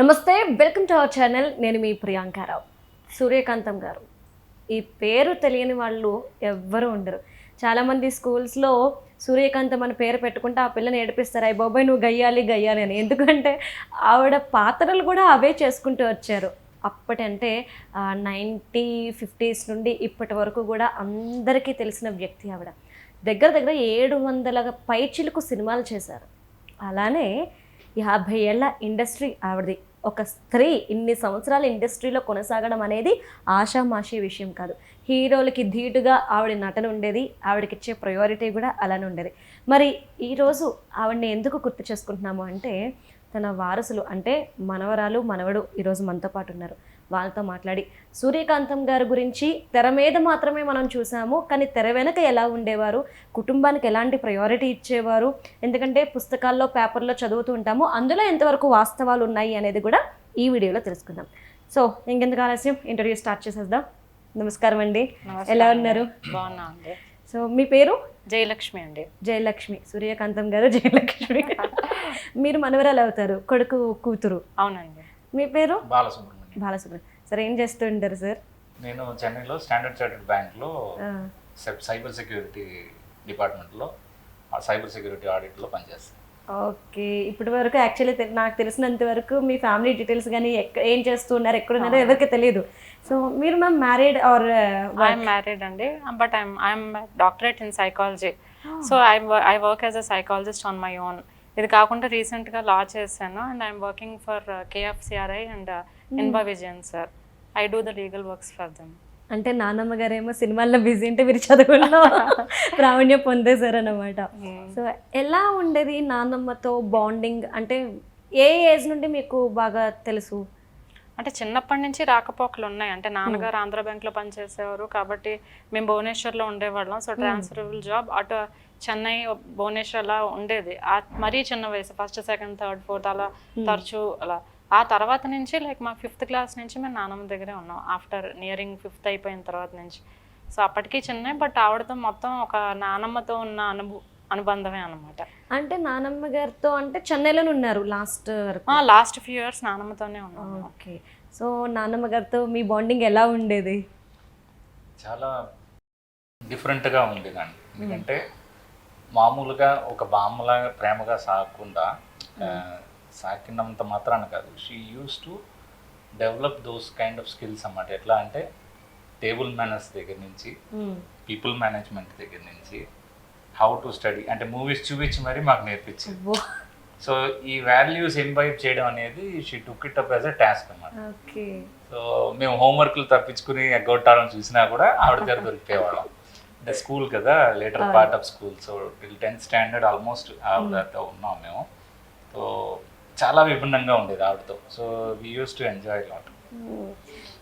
నమస్తే welcome to our channel. నేను మీ ప్రియాంకారావు సూర్యకాంతం గారు. ఈ పేరు తెలియని వాళ్ళు ఎవ్వరు ఉండరు. చాలామంది స్కూల్స్లో సూర్యకాంతం అని పేరు పెట్టుకుంటే ఆ పిల్లని ఏడిపిస్తారు. అయ్యి బాబాయ్ నువ్వు గయ్యాలి గయ్యాలి అని. ఎందుకంటే ఆవిడ పాత్రలు కూడా అవే చేసుకుంటూ వచ్చారు. అప్పటంటే నైంటీ ఫిఫ్టీస్ నుండి ఇప్పటి వరకు కూడా అందరికీ తెలిసిన వ్యక్తి ఆవిడ. దగ్గర దగ్గర ఏడు వందల పైచిలకు సినిమాలు చేశారు. అలానే యాభై ఏళ్ళ ఇండస్ట్రీ ఆవిడది. ఒక స్త్రీ ఇన్ని సంవత్సరాల ఇండస్ట్రీలో కొనసాగడం అనేది ఆషామాషి విషయం కాదు. హీరోలకి ధీటుగా ఆవిడ నటన ఉండేది ఆవిడకి ఇచ్చే ప్రయారిటీ కూడా అలానే ఉండేది. మరి ఈరోజు ఆవిడని ఎందుకు గుర్తు చేసుకుంటున్నాము అంటే తన వారసులు అంటే మనవరాలు మనవడు ఈరోజు మనతో పాటు ఉన్నారు. వాళ్ళతో మాట్లాడి. సూర్యకాంతం గారి గురించి తెర మీద మాత్రమే మనం చూసాము. కానీ తెర వెనక ఎలా ఉండేవారు? కుటుంబానికి ఎలాంటి ప్రయారిటీ ఇచ్చేవారు? ఎందుకంటే పుస్తకాల్లో పేపర్లో చదువుతూ ఉంటాము. అందులో ఎంతవరకు వాస్తవాలు ఉన్నాయి అనేది కూడా ఈ వీడియోలో తెలుసుకుందాం. సో ఇంకెందుకు ఆలస్యం? ఇంటర్వ్యూ స్టార్ట్ చేసేద్దాం. నమస్కారం అండి. ఎలా ఉన్నారు? బాగున్నా అండి. సో మీ పేరు? జయలక్ష్మి అండి. జయలక్ష్మి. సూర్యకాంతం గారు జయలక్ష్మి. మీరు మనవరాలు అవుతారు. కొడుకు కూతురు. అవునండి. మీ పేరు? బాలసుబ్రహ్మణ్యం. బాలసుబ్రహ్మణ్యం సార్ ఏం చేస్తూ ఉంటారు సార్? నేను చెన్నైలో స్టాండర్డ్ చార్టెడ్ బ్యాంక్లో సైబర్ సెక్యూరిటీ డిపార్ట్మెంట్లో సైబర్ సెక్యూరిటీ ఆడిట్లో పనిచేస్తాను. ఓకే. ఇప్పటి వరకు యాక్చువల్లీ నాకు తెలిసినంత వరకు మీ ఫ్యామిలీ డీటెయిల్స్ కానీ ఎక్క ఏం చేస్తూ ఉన్నారు ఎక్కడ ఉన్నారో ఎవరికి తెలియదు సో మీరు ma'am married are I'm married అండి. But I'm I'm doctorate in psychology. So I I work as a psychologist on my own. ఇది కాకుండా రీసెంట్గా లా చేశాను. And I'm working for KFCRI and Inba Vijayan sir I do the legal works for them అంటే నాన్నమ్మ గారేమో సినిమాల్లో busy అంటే మీరు చదువుల్లో ప్రావీణ్యం పొందేశారన్నమాట. సో ఎలా ఉండేది నాన్నమ్మతో బాండింగ్ అంటే ఏ ఏజ్ నుండి మీకు బాగా తెలుసు? అంటే చిన్నప్పటి నుంచి రాకపోకలు ఉన్నాయి. అంటే నాన్నగారు ఆంధ్ర బ్యాంక్లో పనిచేసేవారు కాబట్టి మేము భువనేశ్వర్లో ఉండేవాళ్ళం. సో ట్రాన్స్ఫరబుల్ జాబ్ అటు చెన్నై భువనేశ్వర్ అలా ఉండేది. మరీ చిన్న వయసు ఫస్ట్ సెకండ్ థర్డ్ ఫోర్త్ అలా తరచూ అలా ఆ తర్వాత నుంచి లైక్ మా ఫిఫ్త్ క్లాస్ నుంచి మేము నాన్నమ్మ దగ్గరే ఉన్నాం. ఆఫ్టర్ నియరింగ్ ఫిఫ్త్ అయిపోయిన తర్వాత నుంచి. సో అప్పటికి చిన్న బట్ ఆవిడతో మొత్తం ఒక నానమ్మతో ఉన్న అనుభూ అనుబంధమే అనమాట అంటే నానమ్మ గారితో అంటే చెన్నైలోనే ఉన్నారు లాస్ట్ వరకు? లాస్ట్ ఫ్యూ ఇయర్స్ నానమ్మతోనే ఉన్నాం ఓకే సో నానమ్మ గారితో మీ బాండింగ్ ఎలా ఉండేది? చాలా డిఫరెంట్గా ఉండేదండి. ఎందుకంటే మామూలుగా ఒక బామ్మలాగా ప్రేమగా సాగకుండా ఆ, సాకినంత మాత్రాన కాదు. She use to develop those kind of skills అన్నమాట. ఎట్లా అంటే టేబుల్ మేనర్స్ దగ్గర నుంచి. పీపుల్ మేనేజ్మెంట్ దగ్గర నుంచి హౌ టు స్టడీ అంటే మూవీస్ చూపించి మరీ మాకు నేర్పించింది. సో ఈ వాల్యూస్ ఇన్వైట్ చేయడం అనేది she took it up as a task అన్నమాట. ఓకే. సో మేము హోంవర్క్లు తప్పించుకుని ఎగ్గొట్టాలని చూసినా కూడా ఆవిడ దగ్గర దొరికిపోయేవాళ్ళం. అంటే స్కూల్ కదా later part of school so till tenth standard almost ఆవిడతో ఉన్నాం మేము. సో చాలా విభిన్నంగా ఉండేది ఆవిడతో. So we use to enjoy lot.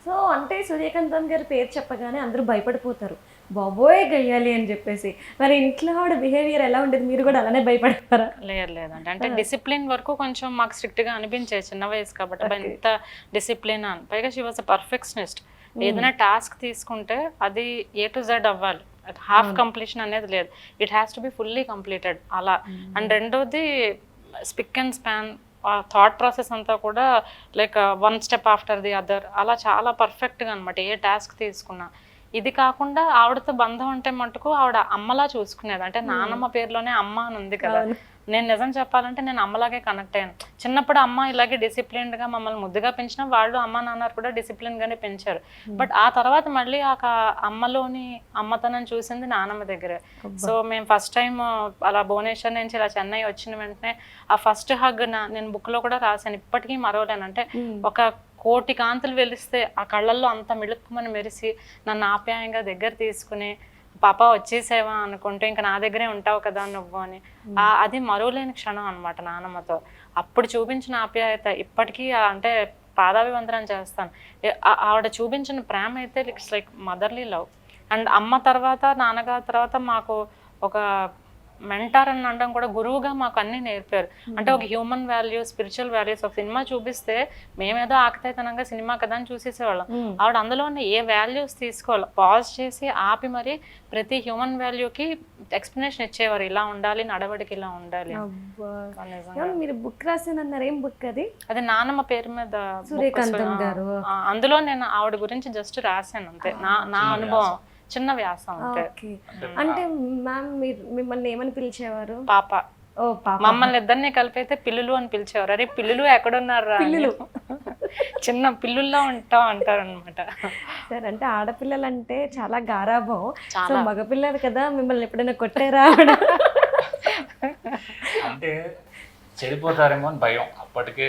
So అంటే సూర్యకాంతం గారి పేరు చెప్పగానే అందరూ భయపడిపోతారు. బాబోయ్ గయ్యాలి అని చెప్పేసి. మరి ఇంట్లో ఆవిడ బిహేవియర్ ఎలా ఉండేది? మీరు కూడా అలానే భయపడతారా? లేదు లేదండి. అంటే డిసిప్లిన్ వరకు కొంచెం మాకు స్ట్రిక్ట్గా అనిపించేది చిన్న వయసు కాబట్టి. ఎంత డిసిప్లిన్ అని. పైగా షీ వాజ్ అ పర్ఫెక్షనిస్ట్ ఏదైనా టాస్క్ తీసుకుంటే అది ఏ టు జెడ్ అవ్వాలి. హాఫ్ కంప్లీషన్ అనేది లేదు. It has to be fully completed అలా. అండ్ రెండోది spick and span thought process అంతా కూడా like one step after the other అలా చాలా పర్ఫెక్ట్గా అనమాట ఏ టాస్క్ తీసుకున్నా. ఇది కాకుండా ఆవిడతో బంధం అంటే మటుకు ఆవిడ అమ్మలా చూసుకునేది. అంటే నానమ్మ పేరులోనే అమ్మ అని ఉంది కదా. నేను నిజం చెప్పాలంటే నేను అమ్మలాగే కనెక్ట్ అయ్యాను. చిన్నప్పుడు అమ్మ ఇలాగే disciplined గా మమ్మల్ని ముద్దుగా పెంచిన వాళ్ళు అమ్మ నాన్న కూడా disciplined గానే పెంచారు. బట్ ఆ తర్వాత మళ్ళీ ఆ అమ్మలోని అమ్మతనం చూసింది నానమ్మ దగ్గరే. సో మేము ఫస్ట్ టైం అలా భువనేశ్వర్ నుంచి ఇలా చెన్నై వచ్చిన వెంటనే ఆ ఫస్ట్ హగ్ నా నేను book లో కూడా రాశాను. ఇప్పటికీ మరవలేను అంటే ఒక కోటి కాంతులు వెలిస్తే ఆ కళ్ళల్లో అంత మిళుక్కుమని మెరిసి నన్ను ఆప్యాయంగా దగ్గర తీసుకుని పాప వచ్చేసేవా అనుకుంటే ఇంకా నా దగ్గరే ఉంటావు కదా నువ్వు అని. అది మరువలేని క్షణం అన్నమాట నానమ్మతో. అప్పుడు చూపించిన ఆప్యాయత ఇప్పటికీ అంటే పాదాభివందనం చేస్తాను. ఆవిడ చూపించిన ప్రేమ అయితే it's like motherly love. And అమ్మ తర్వాత నాన్నగారి తర్వాత మాకు ఒక మెంటార్ అని అనడం కూడా గురువుగా మాకు అన్ని నేర్పారు. అంటే ఒక హ్యూమన్ వాల్యూ స్పిరిచువల్ వాల్యూస్ ఒక సినిమా చూపిస్తే మేమేదో ఆకతాయితనంగా సినిమా కదా అని చూసేసేవాళ్ళం. ఆవిడ అందులో ఉన్న ఏ వాల్యూస్ తీసుకోవాలి పాజ్ చేసి ఆపి మరి ప్రతి హ్యూమన్ వాల్యూకి ఎక్స్ప్లెనేషన్ ఇచ్చేవారు. ఇలా ఉండాలి నడవడికి ఇలా ఉండాలి. మీరు బుక్ రాసానన్నారు ఏం బుక్ అది? అది నానమ్మ పేరు మీద సూర్యకాంతం. గారు. అందులో నేను ఆవిడ గురించి జస్ట్ రాశాను అంతే. నా నా అనుభవం. చిన్న వ్యాసం అంతే. ఓకే. అంటే మ్యామ్ మీరు మిమ్మల్ని ఏమని పిలిచేవారు? పాప. ఓ పాప. మమ్మల్ని ఇద్దరిని కలిపైతే పిల్లులు అని పిలిచేవారు. అరే పిల్లులు ఎక్కడున్నారు పిల్లులు. చిన్న పిల్లుల్లో ఉంటాం అంటారు అనమాట సరే అంటే ఆడపిల్లలు అంటే చాలా గారాభం. సో చాలా. మగపిల్లలు కదా మిమ్మల్ని ఎప్పుడైనా కొట్టారా అంటే చెడిపోతారేమో అని భయం. అప్పటికే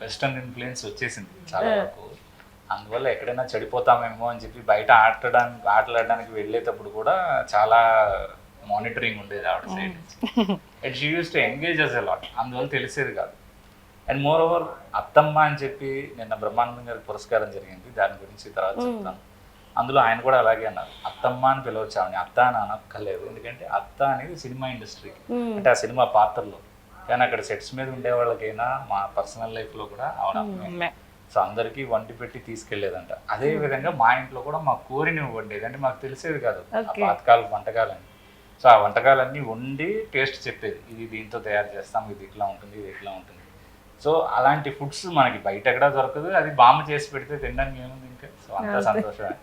వెస్టర్న్ ఇన్ఫ్లుయెన్స్ వచ్చేసింది చాలా వరకు. అందువల్ల ఎక్కడైనా చెడిపోతామేమో అని చెప్పి బయట ఆడటానికి ఆటలాడడానికి వెళ్ళేటప్పుడు కూడా చాలా మానిటరింగ్ ఉండేది ఆవిడ side and she use to engage us lot అందువల్ల తెలిసేది కాదు. అండ్ మోర్ ఓవర్ అత్తమ్మ అని చెప్పి నిన్న బ్రహ్మానందం గారికి పురస్కారం జరిగింది. దాని గురించి తర్వాత చెప్తాను. అందులో ఆయన కూడా అలాగే అన్నారు. అత్తమ్మ అని పిలవచ్చు అత్త అని అనక్కర్లేదు. ఎందుకంటే అత్త అనేది సినిమా ఇండస్ట్రీకి మ్మ్. అంటే ఆ సినిమా పాత్రలో. కానీ అక్కడ సెట్స్ మీద ఉండే వాళ్ళకైనా మా పర్సనల్ లైఫ్లో కూడా ఆవిడ. సో అందరికీ వండి పెట్టి తీసుకెళ్ళేదంట అదే విధంగా మా ఇంట్లో కూడా మా కోరిని వండేది అంటే మాకు తెలిసేది కాదు. ఆ. పాతకాల వంటకాలని సో ఆ వంటకాలన్నీ వండి టేస్ట్ చెప్పేది. ఇది దీంతో తయారు చేస్తాం ఇది ఇట్లా ఉంటుంది ఇది ఇట్లా ఉంటుంది. సో అలాంటి ఫుడ్స్ మనకి బయట ఎక్కడా దొరకదు. అది బామ్మ చేసి పెడితే తినడానికి ఏముంది ఇంకా? సో అంతా. సంతోషమే.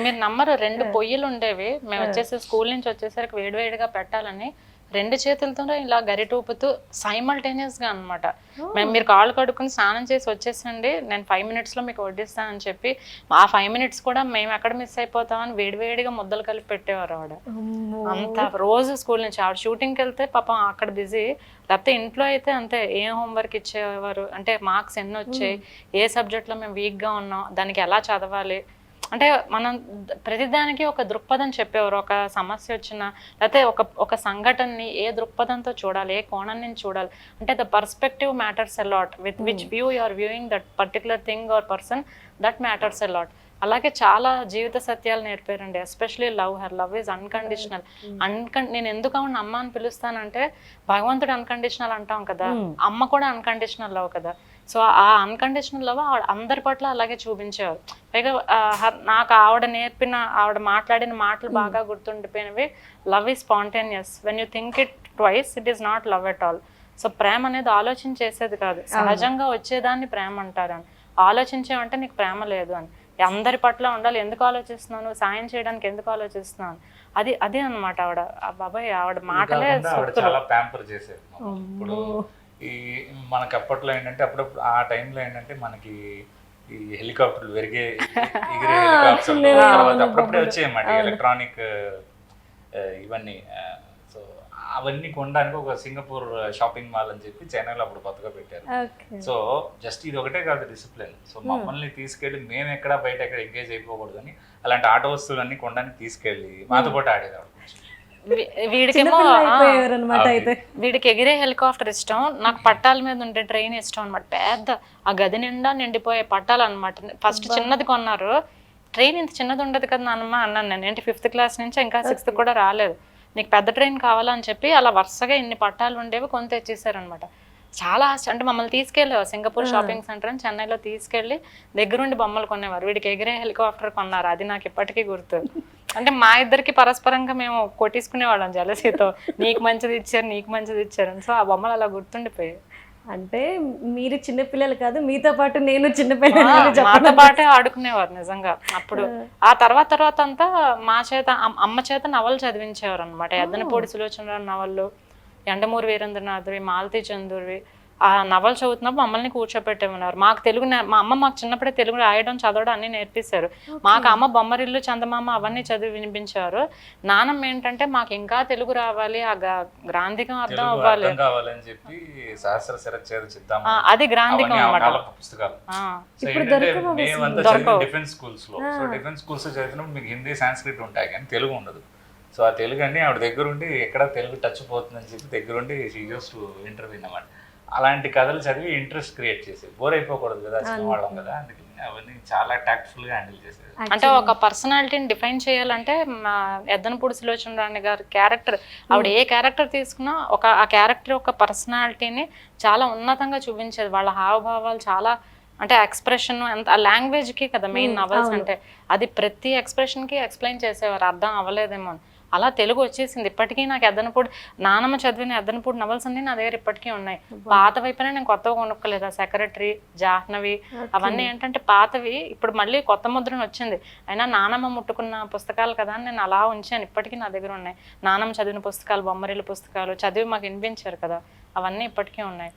మీరు నమ్మరు రెండు పొయ్యిలు ఉండేవి మేము వచ్చేసి స్కూల్ నుంచి వచ్చేసరికి వేడివేడిగా పెట్టాలని రెండు చేతులతో ఇలా గరిటూపుతూ సైమల్టేనియస్గా అనమాట మేము మీరు కాళ్ళు కడుక్కుని స్నానం చేసి వచ్చేసండి నేను ఫైవ్ మినిట్స్లో మీకు వడ్డిస్తానని చెప్పి ఆ ఫైవ్ మినిట్స్ కూడా మేము ఎక్కడ మిస్ అయిపోతామని వేడివేడిగా ముద్దలు కలిపి పెట్టేవారు ఆవిడ. అంత రోజు స్కూల్ నుంచి ఆవిడ షూటింగ్కి వెళ్తే పాపం అక్కడ బిజీ లేకపోతే ఇంట్లో అయితే అంతే ఏ హోంవర్క్ ఇచ్చేవారు? అంటే మార్క్స్ ఎన్ని వచ్చాయి? ఏ సబ్జెక్ట్లో మేము వీక్గా ఉన్నాం? దానికి ఎలా చదవాలి? అంటే మనం ప్రతిదానికి ఒక దృక్పథం చెప్పేవారు. ఒక సమస్య వచ్చినా లేకపోతే ఒక ఒక సంఘటనని ఏ దృక్పథంతో చూడాలి ఏ కోణం నుంచి చూడాలి. అంటే the perspective matters a lot with which view you are viewing that particular thing or person that matters a lot అలాగే చాలా జీవిత సత్యాలు నేర్పారండి. Especially love. Her love is unconditional. అన్కన్ నేను ఎందుకు ఆవిడ అమ్మ అని పిలుస్తానంటే భగవంతుడు అన్కండిషనల్ అంటాం కదా. అమ్మ కూడా అన్కండిషనల్ లవ్ కదా. సో ఆ అన్కండిషనల్ లవ్ ఆవిడ అందరి పట్ల అలాగే చూపించేవారు. పైగా నాకు ఆవిడ నేర్పిన ఆవిడ మాట్లాడిన మాటలు బాగా గుర్తుండిపోయినవి. Love is spontaneous when you think it twice it is not love at all so ప్రేమ అనేది ఆలోచన చేసేది కాదు. సహజంగా వచ్చేదాన్ని ప్రేమ అంటారని ఆలోచించేవంటే నీకు ప్రేమ లేదు అని. అందరి పట్ల ఉండాలి. ఎందుకు ఆలోచిస్తున్నాను సాయం చేయడానికి ఎందుకు ఆలోచిస్తున్నాను అది అదే అన్నమాట ఆవిడ. ఆ బాబాయ్ ఆవిడ మాటలే ఈ మనకి అప్పట్లో ఏంటంటే అప్పుడప్పుడు ఆ టైంలో ఏంటంటే మనకి ఈ హెలికాప్టర్లు ఎగిరే హెలికాప్టర్లు తర్వాత అప్పుడప్పుడే వచ్చాయన్నమాట ఎలక్ట్రానిక్ ఇవన్నీ సో అవన్నీ కొనడానికి ఒక సింగపూర్ షాపింగ్ మాల్ అని చెప్పి చెన్నైలో అప్పుడు కొత్తగా పెట్టారు. సో జస్ట్ ఇది ఒకటే కాదు డిసిప్లిన్. సో మమ్మల్ని తీసుకెళ్ళి మేము ఎక్కడ బయట ఎక్కడ ఎంగేజ్ అయిపోకూడదు అని అలాంటి ఆట వస్తువులన్నీ కొనడానికి తీసుకెళ్ళి మాతో పాటు ఆడేది ఆవిడ కొంచెం. వీ- వీడికేమో అయితే. వీడికి ఎగిరే హెలికాప్టర్ ఇష్టం నాకు పట్టాల మీద ఉండే ట్రైన్ ఇష్టం అనమాట పెద్ద ఆ గది నిండా నిండిపోయే పట్టాలు అనమాట ఫస్ట్ చిన్నది కొన్నారు. ట్రైన్ ఇంత చిన్నది ఉండదు కదా నాన్నమ్మ అన్నాను నేను. ఏంటి ఫిఫ్త్ క్లాస్ నుంచి ఇంకా సిక్స్త్ కూడా రాలేదు. నీకు పెద్ద ట్రైన్ కావాలని చెప్పి అలా వరుసగా ఇన్ని పట్టాలు ఉండేవి కొని తెచ్చేసారనమాట చాలా అంటే మమ్మల్ని తీసుకెళ్ళేవారు సింగపూర్ షాపింగ్ సెంటర్ అని చెన్నైలో తీసుకెళ్ళి దగ్గరుండి బొమ్మలు కొనేవారు. వీడికి ఎగిరే హెలికాప్టర్ కొన్నారు. అది నాకు ఇప్పటికీ గుర్తు. అంటే మా ఇద్దరికి పరస్పరంగా మేము కొట్టించుకునేవాళ్ళం జలసీతో. నీకు మంచిది ఇచ్చారు నీకు మంచిది ఇచ్చారు సో ఆ బొమ్మలు అలా గుర్తుండిపోయాయి. అంటే మీరు చిన్నపిల్లలు కాదు మీతో పాటు నేను చిన్నపిల్లలు మాతో పాటే ఆడుకునేవారు నిజంగా. అప్పుడు ఆ. తర్వాత తర్వాత అంతా మా చేత అమ్- అమ్మ చేత నవలు చదివించేవారు అనమాట ఎద్దనపూడి సులోచనరావు నవళ్ళు ఎండమూరి వీరేంద్రనాథ్వి మాలతీ చందూర్వి ఆ నవలు చదువుతున్నప్పుడు మమ్మల్ని కూర్చోపెట్టేమన్నారు. మాకు తెలుగు మా అమ్మ మాకు చిన్నప్పుడే తెలుగు రాయడం చదవడం అన్ని నేర్పిస్తారు. మాకు అమ్మ బొమ్మరిల్లు చందమామ అవన్నీ చదివి వినిపించారు. నానమ్మ ఏంటంటే మాకు ఇంకా తెలుగు రావాలి ఆ గ్రాంధికం అర్థం అవ్వాలి. అది గ్రాంధికం అనమాట మీకు హిందీ సాంస్క్రిట్ ఉంటాయి కానీ తెలుగు ఉండదు. సో ఆ తెలుగు అన్ని ఆవిడ దగ్గర ఉండి ఎక్కడ తెలుగు టచ్ పోతుందని చెప్పి దగ్గరుండి షీ యూస్ టు ఇంటర్వ్యూ అన్నమాట. అలాంటి కథలు చదివి ఇంట్రెస్ట్ క్రియేట్ చేసేది. బోర్ అయిపోకూడదు కదా చిన్నవాళ్ళం కదా అందుకని అవన్నీ చాలా tactful గా హ్యాండిల్ చేసేది. అంటే ఒక పర్సనాలిటీని డిఫైన్ చేయాలంటే మా ఎద్దనపూడి సులోచన రాణి గారి క్యారెక్టర్ ఆవిడ ఏ క్యారెక్టర్ తీసుకున్నా ఒక ఆ క్యారెక్టర్ యొక్క పర్సనాలిటీని చాలా ఉన్నతంగా చూపించేది. వాళ్ళ హావభావాలు చాలా అంటే ఎక్స్ప్రెషన్ ఎంత ఆ లాంగ్వేజ్కి కదా మెయిన్ నవల్స్ అంటే. అది ప్రతి ఎక్స్ప్రెషన్కి ఎక్స్ప్లెయిన్ చేసేవారు. అర్థం అవ్వలేదేమో అని. అలా తెలుగు వచ్చేసింది. ఇప్పటికీ నాకు ఎద్దనపూడి నానమ్మ చదివిన ఎద్దనపూడి నవల్స్ అన్ని నా దగ్గర ఇప్పటికీ ఉన్నాయి. పాత వైపునే నేను కొత్తగా కొనుక్కోలేదు? ఆ సెక్రటరీ జాహ్నవి అవన్నీ ఏంటంటే పాతవి. ఇప్పుడు మళ్ళీ కొత్త ముద్రణ వచ్చింది. అయినా నానమ్మ ముట్టుకున్న పుస్తకాలు కదా అని నేను అలా ఉంచాను. ఇప్పటికీ నా దగ్గర ఉన్నాయి. నానమ్మ చదివిన పుస్తకాలు బొమ్మరిల్లు పుస్తకాలు చదివి మాకు వినిపించారు కదా. అవన్నీ ఇప్పటికీ ఉన్నాయి.